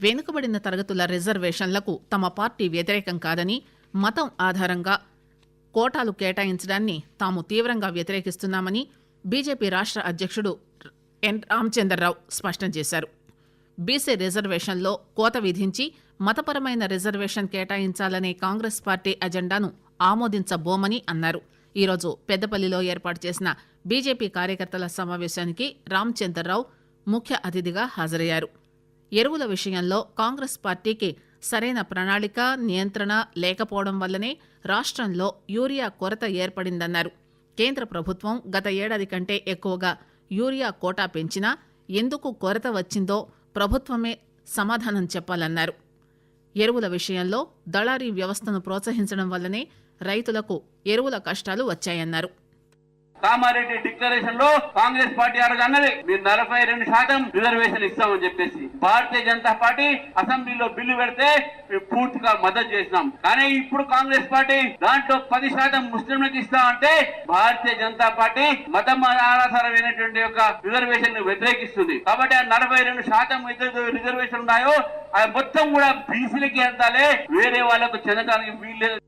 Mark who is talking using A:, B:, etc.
A: వెనుకబడిన తరగతుల రిజర్వేషన్లకు తమ పార్టీ వ్యతిరేకం కాదని మతం ఆధారంగా కోటాలు కేటాయించడాన్ని తాము తీవ్రంగా వ్యతిరేకిస్తున్నామని బీజేపీ రాష్ట్ర అధ్యక్షుడు ఎన్ రామచంద్రరావు స్పష్టం చేశారు. బీసీ రిజర్వేషన్లో కోత విధించి మతపరమైన రిజర్వేషన్ కేటాయించాలనే కాంగ్రెస్ పార్టీ అజెండాను ఆమోదించబోమని అన్నారు. ఈరోజు పెద్దపల్లిలో ఏర్పాటు చేసిన బీజేపీ కార్యకర్తల సమావేశానికి రామచంద్రరావు ముఖ్య అతిథిగా హాజరయ్యారు. ఎరువుల విషయంలో కాంగ్రెస్ పార్టీకి సరైన ప్రణాళిక నియంత్రణ లేకపోవడం వల్లనే రాష్ట్రంలో యూరియా కొరత ఏర్పడిందన్నారు. కేంద్ర ప్రభుత్వం గత ఏడాది కంటే ఎక్కువగా యూరియా కోటా పెంచినా ఎందుకు కొరత వచ్చిందో ప్రభుత్వమే సమాధానం చెప్పాలన్నారు. ఎరువుల విషయంలో దళారీ వ్యవస్థను ప్రోత్సహించడం వల్లనే రైతులకు ఎరువుల కష్టాలు వచ్చాయన్నారు.
B: కామారెడ్డి డిక్లరేషన్లో కాంగ్రెస్ పార్టీ ఆ రోజు అన్నది మీరు నలభై రెండు శాతం రిజర్వేషన్ ఇస్తామని చెప్పేసి. భారతీయ జనతా పార్టీ అసెంబ్లీలో బిల్లు పెడితే మేము పూర్తిగా మద్దతు చేసినాం. కానీ ఇప్పుడు కాంగ్రెస్ పార్టీ దాంట్లో పది శాతం ముస్లింలకు ఇస్తామంటే భారతీయ జనతా పార్టీ మత ఆధారమైనటువంటి యొక్క రిజర్వేషన్ను వ్యతిరేకిస్తుంది. కాబట్టి ఆ నలభై రెండు శాతం రిజర్వేషన్ ఉన్నాయో అది మొత్తం కూడా బీసీలకి అంతాలే వేరే వాళ్ళకు చెందడానికి వీల్లేదు.